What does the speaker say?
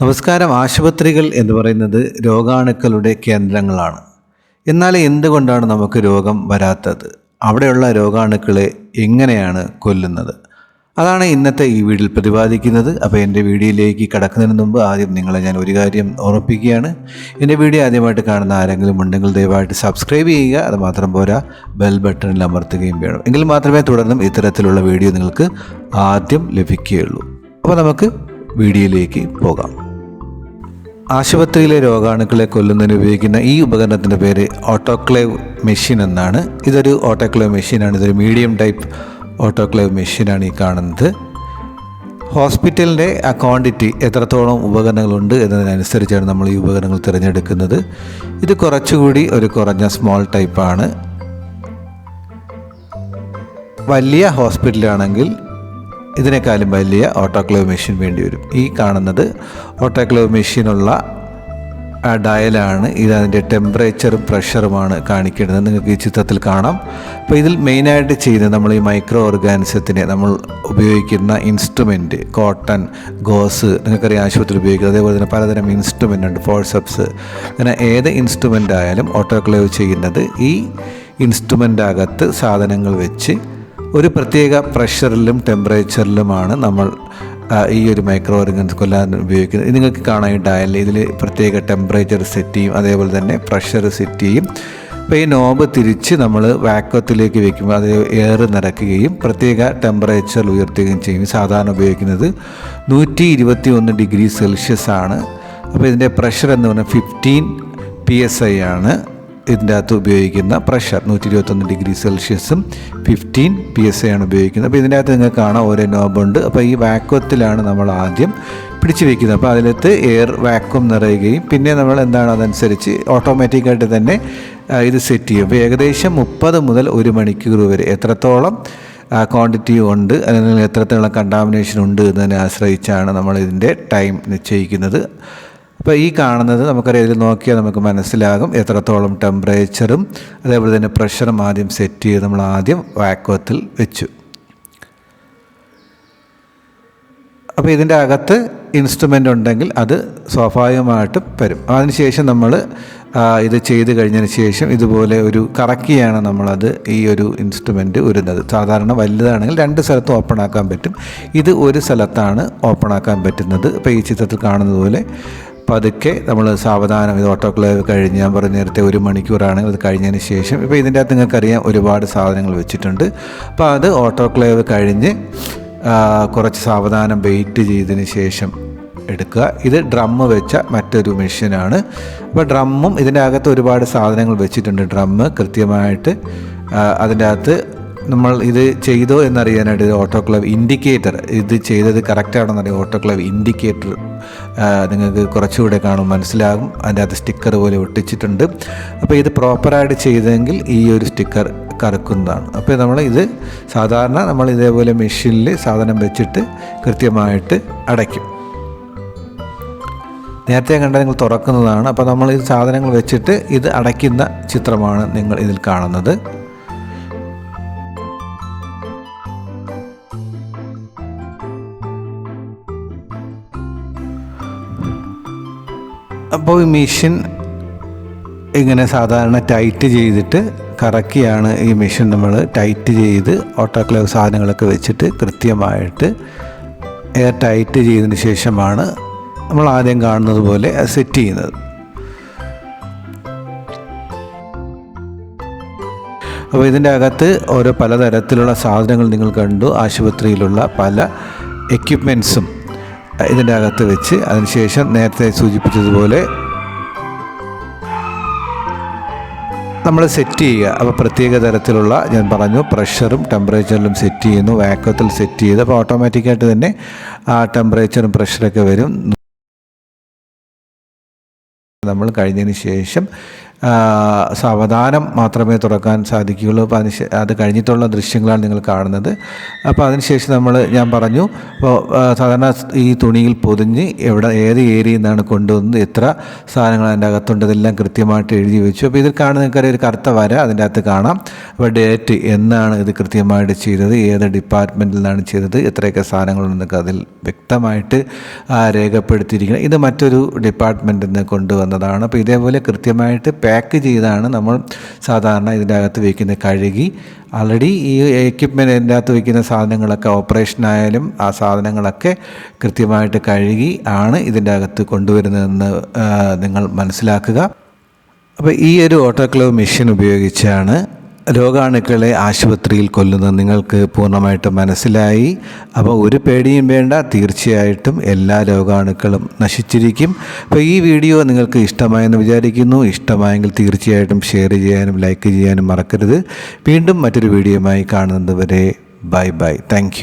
നമസ്കാരം. ആശുപത്രികൾ എന്ന് പറയുന്നത് രോഗാണുക്കളുടെ കേന്ദ്രങ്ങളാണ്. എന്നാൽ എന്തുകൊണ്ടാണ് നമുക്ക് രോഗം വരാത്തത്? അവിടെയുള്ള രോഗാണുക്കളെ എങ്ങനെയാണ് കൊല്ലുന്നത്? അതാണ് ഇന്നത്തെ ഈ വീഡിയോയിൽ പ്രതിപാദിക്കുന്നത്. അപ്പോൾ എന്റെ വീഡിയോയിലേക്ക് കടക്കുന്നതിന് മുമ്പ് ആദ്യം നിങ്ങളെ ഞാൻ ഒരു കാര്യം ഓർമ്മിപ്പിക്കുകയാണ്. എന്റെ വീഡിയോ ആദ്യമായിട്ട് കാണുന്ന ആരെങ്കിലും ഉണ്ടെങ്കിൽ ദയവായിട്ട് സബ്സ്ക്രൈബ് ചെയ്യുക. അതുമാത്രം പോരാ ബെൽ ബട്ടണിൽ അമർത്തുകയും വേണം. എങ്കിൽ മാത്രമേ തുടർന്നും ഇത്തരത്തിലുള്ള വീഡിയോ നിങ്ങൾക്ക് ആദ്യം ലഭിക്കുകയുള്ളൂ. അപ്പോൾ നമുക്ക് വീഡിയോയിലേക്ക് പോകാം. ആശുപത്രിയിലെ രോഗാണുക്കളെ കൊല്ലുന്നതിന് ഉപയോഗിക്കുന്ന ഈ ഉപകരണത്തിന്റെ പേര് ഓട്ടോക്ലേവ് മെഷീൻ എന്നാണ്. ഇതൊരു ഓട്ടോക്ലേവ് മെഷീനാണ് ഇതൊരു മീഡിയം ടൈപ്പ് ഓട്ടോക്ലേവ് മെഷീനാണ് ഈ കാണുന്നത്. ഹോസ്പിറ്റലിന്റെ ആ ക്വാണ്ടിറ്റി എത്രത്തോളം ഉപകരണങ്ങളുണ്ട് എന്നതിനനുസരിച്ചാണ് നമ്മൾ ഈ ഉപകരണങ്ങൾ തിരഞ്ഞെടുക്കുന്നത്. ഇത് കുറച്ചുകൂടി ഒരു കുറഞ്ഞ സ്മോൾ ടൈപ്പാണ് വലിയ ഹോസ്പിറ്റലാണെങ്കിൽ ഇതിനേക്കാളും വലിയ ഓട്ടോക്ലേവ് മെഷീൻ വേണ്ടി വരും. ഈ കാണുന്നത് ഓട്ടോക്ലേവ് മെഷീനുള്ള ഡയലാണ് ഇത് അതിന്റെ ടെമ്പറേച്ചറും പ്രഷറുമാണ് കാണിക്കേണ്ടത് നിങ്ങൾക്ക് ഈ ചിത്രത്തിൽ കാണാം. അപ്പോൾ ഇതിൽ മെയിനായിട്ട് ചെയ്യുന്നത് നമ്മൾ ഈ മൈക്രോ ഓർഗാനിസത്തിനെ നമ്മൾ ഉപയോഗിക്കുന്ന ഇൻസ്ട്രുമെന്റ് കോട്ടൺ ഗോസ് നിങ്ങൾക്കറിയാം ആശുപത്രി ഉപയോഗിക്കുന്നത്. അതേപോലെ തന്നെ പലതരം ഇൻസ്ട്രുമെന്റ് ഉണ്ട്. ഫോഴ്സപ്സ് അങ്ങനെ ഏത് ഇൻസ്ട്രുമെന്റ് ആയാലും ഓട്ടോക്ലേവ് ചെയ്യുന്നത് ഈ ഇൻസ്ട്രുമെന്റ് അകത്ത് സാധനങ്ങൾ വെച്ച് ഒരു പ്രത്യേക പ്രഷറിലും ടെമ്പറേച്ചറിലുമാണ് നമ്മൾ ഈ ഒരു മൈക്രോ ഓർഗൻസ് കൊല്ലാൻ ഉപയോഗിക്കുന്നത്. നിങ്ങൾക്ക് കാണാനായിട്ടായാലും ഇതിൽ പ്രത്യേക ടെമ്പറേച്ചർ സെറ്റ് ചെയ്യും അതേപോലെ തന്നെ പ്രഷർ സെറ്റ് ചെയ്യും. അപ്പോൾ ഈ നോബ് തിരിച്ച് നമ്മൾ വാക്വത്തിലേക്ക് വെക്കുമ്പോൾ അത് എയർ നിറയ്ക്കുകയും പ്രത്യേക ടെമ്പറേച്ചർ ഉയർത്തുകയും ചെയ്യും. സാധാരണ ഉപയോഗിക്കുന്നത് നൂറ്റി ഇരുപത്തി ഒന്ന് ഡിഗ്രി സെൽഷ്യസ് ആണ് അപ്പോൾ ഇതിന്റെ പ്രഷർ എന്ന് പറഞ്ഞാൽ ഫിഫ്റ്റീൻ പി എസ് ഐ ആണ്. ഇതിന്റെ അകത്ത് ഉപയോഗിക്കുന്ന പ്രഷർ നൂറ്റി ഇരുപത്തൊന്ന് ഡിഗ്രി സെൽഷ്യസും ഫിഫ്റ്റീൻ പി എസ് ഐ ആണ് ഉപയോഗിക്കുന്നത്. അപ്പോൾ ഇതിന്റെ അകത്ത് നിങ്ങൾക്ക് കാണാം ഓരോ നോബുണ്ട് അപ്പോൾ ഈ വാക്വത്തിലാണ് നമ്മൾ ആദ്യം പിടിച്ചു വയ്ക്കുന്നത് അപ്പോൾ അതിലത്ത് എയർ വാക്വം നിറയുകയും പിന്നെ നമ്മൾ എന്താണ് അതനുസരിച്ച് ഓട്ടോമാറ്റിക്കായിട്ട് തന്നെ ഇത് സെറ്റ് ചെയ്യും. അപ്പോൾ ഏകദേശം മുപ്പത് മുതൽ ഒരു മണിക്കൂർ വരെ എത്രത്തോളം ക്വാണ്ടിറ്റി ഉണ്ട് അല്ലെങ്കിൽ എത്രത്തോളം കണ്ടാമിനേഷൻ ഉണ്ട് എന്നതിനെ ആശ്രയിച്ചാണ് നമ്മൾ ഇതിന്റെ ടൈം നിശ്ചയിക്കുന്നത്. അപ്പോൾ ഈ കാണുന്നത് നമുക്കറിയാം ഇതിൽ നോക്കിയാൽ നമുക്ക് മനസ്സിലാകും എത്രത്തോളം ടെമ്പറേച്ചറും അതേപോലെ തന്നെ പ്രഷറും ആദ്യം സെറ്റ് ചെയ്ത് നമ്മൾ ആദ്യം വാക്വത്തിൽ വെച്ചു. അപ്പോൾ ഇതിന്റെ അകത്ത് ഇൻസ്ട്രുമെന്റ് ഉണ്ടെങ്കിൽ അത് സ്വാഭാവികമായിട്ട് വരും. അതിനുശേഷം നമ്മൾ ഇത് ചെയ്ത് കഴിഞ്ഞതിന് ശേഷം ഇതുപോലെ ഒരു കറക്കിയാണ് നമ്മളത് ഈ ഒരു ഇൻസ്ട്രുമെന്റ് ഉരുന്നത്. സാധാരണ വലുതാണെങ്കിൽ രണ്ട് സ്ഥലത്തും ഓപ്പൺ ആക്കാൻ പറ്റും. ഇത് ഒരു സ്ഥലത്താണ് ഓപ്പൺ ആക്കാൻ പറ്റുന്നത്. ഇപ്പോൾ ഈ ചിത്രത്തിൽ കാണുന്നത് പോലെ പതുക്കെ നമ്മൾ സാവധാനം ഇത് ഓട്ടോക്ലേവ് കഴിഞ്ഞ് ഞാൻ പറഞ്ഞ നേരത്തെ ഒരു മണിക്കൂറാണ് അത് കഴിഞ്ഞതിന് ശേഷം. ഇപ്പോൾ ഇതിന്റെ അകത്ത് നിങ്ങൾക്കറിയാം ഒരുപാട് സാധനങ്ങൾ വെച്ചിട്ടുണ്ട്. അപ്പോൾ അത് ഓട്ടോക്ലേവ് കഴിഞ്ഞ് കുറച്ച് സാവധാനം വെയിറ്റ് ചെയ്തതിന് ശേഷം എടുക്കുക. ഇത് ഡ്രമ്മ് വെച്ച മറ്റൊരു മെഷീനാണ്. അപ്പോൾ ഡ്രമ്മും ഇതിന്റെ അകത്ത് ഒരുപാട് സാധനങ്ങൾ വെച്ചിട്ടുണ്ട്. ഡ്രമ്മ് കൃത്യമായിട്ട് അതിന്റെ അകത്ത് നമ്മൾ ഇത് ചെയ്തോ എന്നറിയാനായിട്ട് ഇത് ഓട്ടോക്ലേവ് ഇൻഡിക്കേറ്റർ ഇത് ചെയ്തത് കറക്റ്റാണെന്നറിയാം ഓട്ടോക്ലേവ് ഇൻഡിക്കേറ്റർ നിങ്ങൾക്ക് കുറച്ചുകൂടെ കാണും മനസ്സിലാകും. അതിന്റെ അകത്ത് സ്റ്റിക്കർ പോലെ ഒട്ടിച്ചിട്ടുണ്ട്. അപ്പോൾ ഇത് പ്രോപ്പറായിട്ട് ചെയ്തെങ്കിൽ ഈ ഒരു സ്റ്റിക്കർ കറക്കുന്നതാണ്. അപ്പോൾ നമ്മൾ ഇത് സാധാരണ നമ്മൾ ഇതേപോലെ മെഷീനിൽ സാധനം വെച്ചിട്ട് കൃത്യമായിട്ട് അടയ്ക്കും. നേരത്തെ കണ്ട നിങ്ങൾ തുറക്കുന്നതാണ്. അപ്പോൾ നമ്മൾ ഈ സാധനങ്ങൾ വെച്ചിട്ട് ഇത് അടയ്ക്കുന്ന ചിത്രമാണ് നിങ്ങൾ ഇതിൽ കാണുന്നത്. അപ്പോൾ ഈ മെഷീൻ ഇങ്ങനെ സാധാരണ ടൈറ്റ് ചെയ്തിട്ട് കറക്കിയാണ് ഈ മെഷീൻ നമ്മൾ ടൈറ്റ് ചെയ്ത് ഓട്ടോക്ലേവ് സാധനങ്ങളൊക്കെ വെച്ചിട്ട് കൃത്യമായിട്ട് എയർ ടൈറ്റ് ചെയ്തതിന് ശേഷമാണ് നമ്മൾ ആദ്യം കാണുന്നത് പോലെ സെറ്റ് ചെയ്യുന്നത്. അപ്പോൾ ഇതിന്റെ അകത്ത് ഓരോ പലതരത്തിലുള്ള സാധനങ്ങൾ നിങ്ങൾ കണ്ടു. ആശുപത്രിയിലുള്ള പല എക്യുപ്മെൻസും ഇതിന്റെ അകത്ത് വെച്ച് അതിനുശേഷം നേരത്തെ സൂചിപ്പിച്ചതുപോലെ നമ്മൾ സെറ്റ് ചെയ്യുക. അപ്പോൾ പ്രത്യേക തരത്തിലുള്ള ഞാൻ പറഞ്ഞു പ്രഷറും ടെമ്പറേച്ചറിലും സെറ്റ് ചെയ്യുന്നു. വാക്വത്തിൽ സെറ്റ് ചെയ്ത് അപ്പോൾ ഓട്ടോമാറ്റിക്കായിട്ട് തന്നെ ആ ടെമ്പറേച്ചറും പ്രഷറൊക്കെ വരും. നമ്മൾ കഴിഞ്ഞതിന് ശേഷം സാവധാനം മാത്രമേ തുറക്കാൻ സാധിക്കുകയുള്ളൂ. അപ്പോൾ അതിന് അത് കഴിഞ്ഞിട്ടുള്ള ദൃശ്യങ്ങളാണ് നിങ്ങൾ കാണുന്നത്. അപ്പോൾ അതിനുശേഷം നമ്മൾ ഞാൻ പറഞ്ഞു അപ്പോൾ സാധാരണ ഈ തുണിയിൽ പൊതിഞ്ഞ് എവിടെ ഏത് ഏരിയയിൽ നിന്നാണ് കൊണ്ടുവന്നത് എത്ര സാധനങ്ങൾ അതിന്റെ അകത്തുണ്ട് ഇതെല്ലാം കൃത്യമായിട്ട് എഴുതി വെച്ചു. അപ്പോൾ ഇതിൽ കാണുന്ന നിങ്ങൾക്കറിയ ഒരു കറുത്ത വര അതിന്റെ അകത്ത് കാണാം. അപ്പോൾ ഡേറ്റ് എന്നാണ് ഇത് കൃത്യമായിട്ട് ചെയ്തത് ഏത് ഡിപ്പാർട്ട്മെന്റിൽ നിന്നാണ് ചെയ്തത് എത്രയൊക്കെ സാധനങ്ങളുണ്ടെന്നൊക്കെ അതിൽ വ്യക്തമായിട്ട് രേഖപ്പെടുത്തിയിരിക്കുന്നത് ഇത് മറ്റൊരു ഡിപ്പാർട്ട്മെന്റിൽ നിന്ന് കൊണ്ടുവന്നതാണ്. അപ്പോൾ ഇതേപോലെ കൃത്യമായിട്ട് പാക്ക് ചെയ്താണ് നമ്മൾ സാധാരണ ഇതിന്റെ അകത്ത് വയ്ക്കുന്നത് കഴുകി. ആൾറെഡി ഈ എക്യുപ്മെന്റ് ഇതിന്റെ അകത്ത് വയ്ക്കുന്ന സാധനങ്ങളൊക്കെ ഓപ്പറേഷനായാലും ആ സാധനങ്ങളൊക്കെ കൃത്യമായിട്ട് കഴുകി ആണ് ഇതിന്റെ അകത്ത് കൊണ്ടുവരുന്നതെന്ന് നിങ്ങൾ മനസ്സിലാക്കുക. അപ്പോൾ ഈ ഒരു ഓട്ടോക്ലേവ് മെഷീൻ ഉപയോഗിച്ചാണ് രോഗാണുക്കളെ ആശുപത്രിയിൽ കൊല്ലുന്നത് നിങ്ങൾക്ക് പൂർണമായിട്ട് മനസ്സിലായി. അപ്പോൾ ഒരു പേടിയും വേണ്ട തീർച്ചയായിട്ടും എല്ലാ രോഗാണുക്കളും നശിച്ചിരിക്കും. അപ്പോൾ ഈ വീഡിയോ നിങ്ങൾക്ക് ഇഷ്ടമായെന്ന് വിചാരിക്കുന്നു. ഇഷ്ടമായെങ്കിൽ തീർച്ചയായിട്ടും ഷെയർ ചെയ്യാനും ലൈക്ക് ചെയ്യാനും മറക്കരുത്. വീണ്ടും മറ്റൊരു വീഡിയോയുമായി കാണുന്നത് വരെ ബൈ ബൈ താങ്ക്